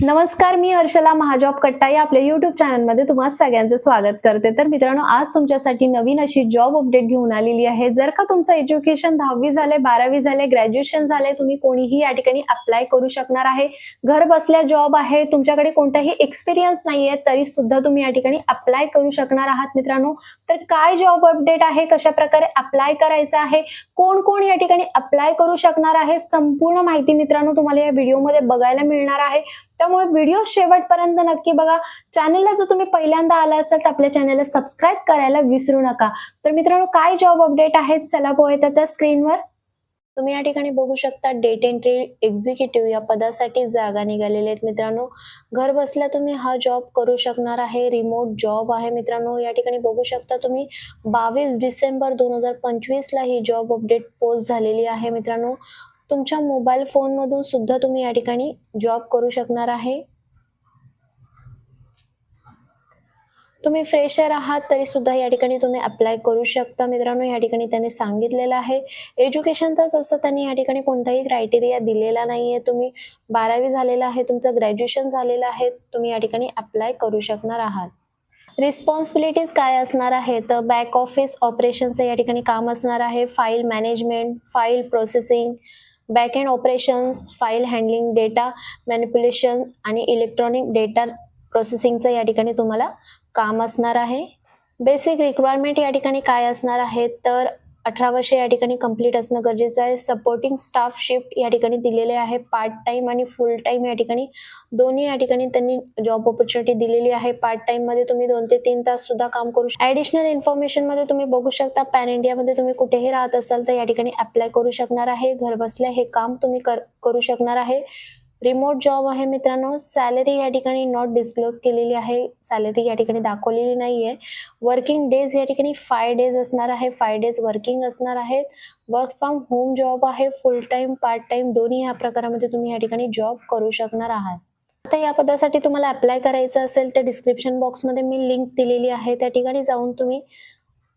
नमस्कार मी हर्षला महाजॉब कट्टा या आपल्या युट्यूब चॅनलमध्ये तुम्हा सगळ्यांचं स्वागत करते. तर मित्रांनो आज तुमच्यासाठी नवीन अशी जॉब अपडेट घेऊन आलेली आहे. जर का तुमचं एज्युकेशन दहावी झाले बारावी झाले ग्रॅज्युएशन झाले तुम्ही कोणीही या ठिकाणी अप्लाय करू शकणार आहे. घर बसल्या जॉब आहे तुमच्याकडे कोणताही एक्सपिरियन्स नाहीये तरी सुद्धा तुम्ही या ठिकाणी अप्लाय करू शकणार आहात मित्रांनो. तर काय जॉब अपडेट आहे कशा प्रकारे अप्लाय करायचं आहे कोण कोण या ठिकाणी अप्लाय करू शकणार आहे संपूर्ण माहिती मित्रांनो तुम्हाला या व्हिडिओमध्ये बघायला मिळणार आहे. त्यामुळे व्हिडिओ शेवटपर्यंत नक्की बघा. चॅनलला जर तुम्ही पहिल्यांदा आला असाल तर आपल्या चॅनलला सबस्क्राईब करायला विसरू नका. तर मित्रांनो काय जॉब अपडेट आहेत? चला पोहता त्या स्क्रीनवर तुम्ही या ठिकाणी बघू शकता डेट एंट्री एक्झिक्युटिव्ह या पदासाठी जागा निघालेल्या आहेत मित्रांनो. घर बसल्या तुम्ही हा जॉब करू शकणार आहे. रिमोट जॉब आहे मित्रांनो. या ठिकाणी बघू शकता तुम्ही बावीस डिसेंबर दोन हजार पंचवीसला ही जॉब अपडेट पोस्ट झालेली आहे मित्रांनो. तुमच्या मोबाईल फोनमधून सुद्धा तुम्ही या ठिकाणी जॉब करू शकणार आहे. तुम्ही फ्रेशर आहात तरी सुद्धा या ठिकाणी तुम्ही अप्लाय करू शकता. मित्रांनो या ठिकाणी त्यांनी सांगितलेलं आहे. एज्युकेशनचाच असं त्यांनी या ठिकाणी कोणताही क्रायटेरिया दिलेला नाहीये. तुम्ही बारावी झालेलं आहे तुमचं ग्रॅज्युएशन झालेलं आहे तुम्ही या ठिकाणी अप्लाय करू शकणार आहात. रिस्पॉन्सिबिलिटीज काय असणार आहे तर बॅक ऑफिस ऑपरेशनचं या ठिकाणी काम असणार आहे. File management file processing back end operations file handling data manipulation आणि इलेक्ट्रॉनिक डेटा प्रोसेसिंगचं या ठिकाणी तुम्हाला काम असणार आहे. बेसिक रिक्वायरमेंट या ठिकाणी काय असणार आहे? तर अठरा वर्ष या ठिकाणी कंप्लीट असणं गरजेचं आहे. सपोर्टिंग स्टाफ शिफ्ट या ठिकाणी दिलेले आहे. पार्ट टाइम आणि फुल टाइम या ठिकाणी दोन्ही या ठिकाणी त्यांनी जॉब ऑपॉर्च्युनिटी दिलेली आहे. पार्ट टाइममध्ये तुम्ही दोन ते तीन तास सुद्धा काम करू शकता ऍडिशनल इन्फॉर्मेशनमध्ये तुम्ही बघू शकता. पॅन इंडियामध्ये तुम्ही कुठेही राहत असाल तर या ठिकाणी अप्लाय करू शकणार आहे. घर बसल्या हे काम तुम्ही कर करू शकणार आहे. रिमोट जॉब आहे मित्रांनो. सॅलरी या ठिकाणी नॉट डिस्क्लोज केलेली आहे. सॅलरी या ठिकाणी दाखवलेली नाहीये. वर्किंग डेज या ठिकाणी फाय डेज असणार आहे. फाय डेज वर्किंग असणार आहेत. वर्क फ्रॉम होम जॉब आहे. फुल टाइम पार्ट टाइम दोन्ही ह्या प्रकारामध्ये तुम्ही या ठिकाणी जॉब करू शकणार आहात. आता या पदासाठी तुम्हाला अप्लाय करायचं असेल तर डिस्क्रिप्शन बॉक्समध्ये मी लिंक दिलेली आहे. त्या ठिकाणी जाऊन तुम्ही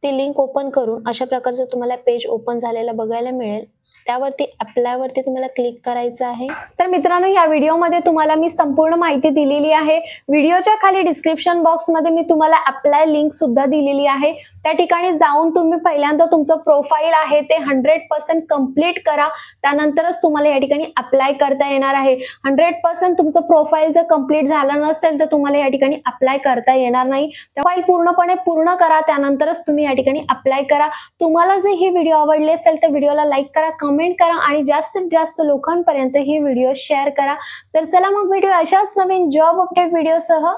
ती लिंक ओपन करून अशा प्रकारचं तुम्हाला पेज ओपन झालेलं बघायला मिळेल. त्यावरती अप्लायवरती तुम्हाला क्लिक करायचं आहे. तर मित्रांनो या व्हिडिओमध्ये तुम्हाला मी संपूर्ण माहिती दिलेली आहे. व्हिडिओच्या खाली डिस्क्रिप्शन बॉक्समध्ये मी तुम्हाला अप्लाय लिंक सुद्धा दिलेली आहे. त्या ठिकाणी जाऊन तुम्ही पहिल्यांदा तुमचं प्रोफाईल आहे ते हंड्रेड पर्सेंट कंप्लीट करा. त्यानंतरच तुम्हाला या ठिकाणी अप्लाय करता येणार आहे. हंड्रेड पर्सेंट तुमचं प्रोफाईल जर कंप्लीट झालं नसेल तर तुम्हाला या ठिकाणी अप्लाय करता येणार नाही. फाईल पूर्णपणे पूर्ण करा त्यानंतरच तुम्ही या ठिकाणी अप्लाय करा. तुम्हाला जर ही व्हिडिओ आवडली असेल तर व्हिडिओला लाईक करा कमेंट करा आणि जास्तीत जास्त लोकांपर्यंत ही व्हिडिओ शेअर करा. तर चला मग भेटूया अशाच नवीन जॉब अपडेट व्हिडिओसह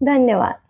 धन्यवाद.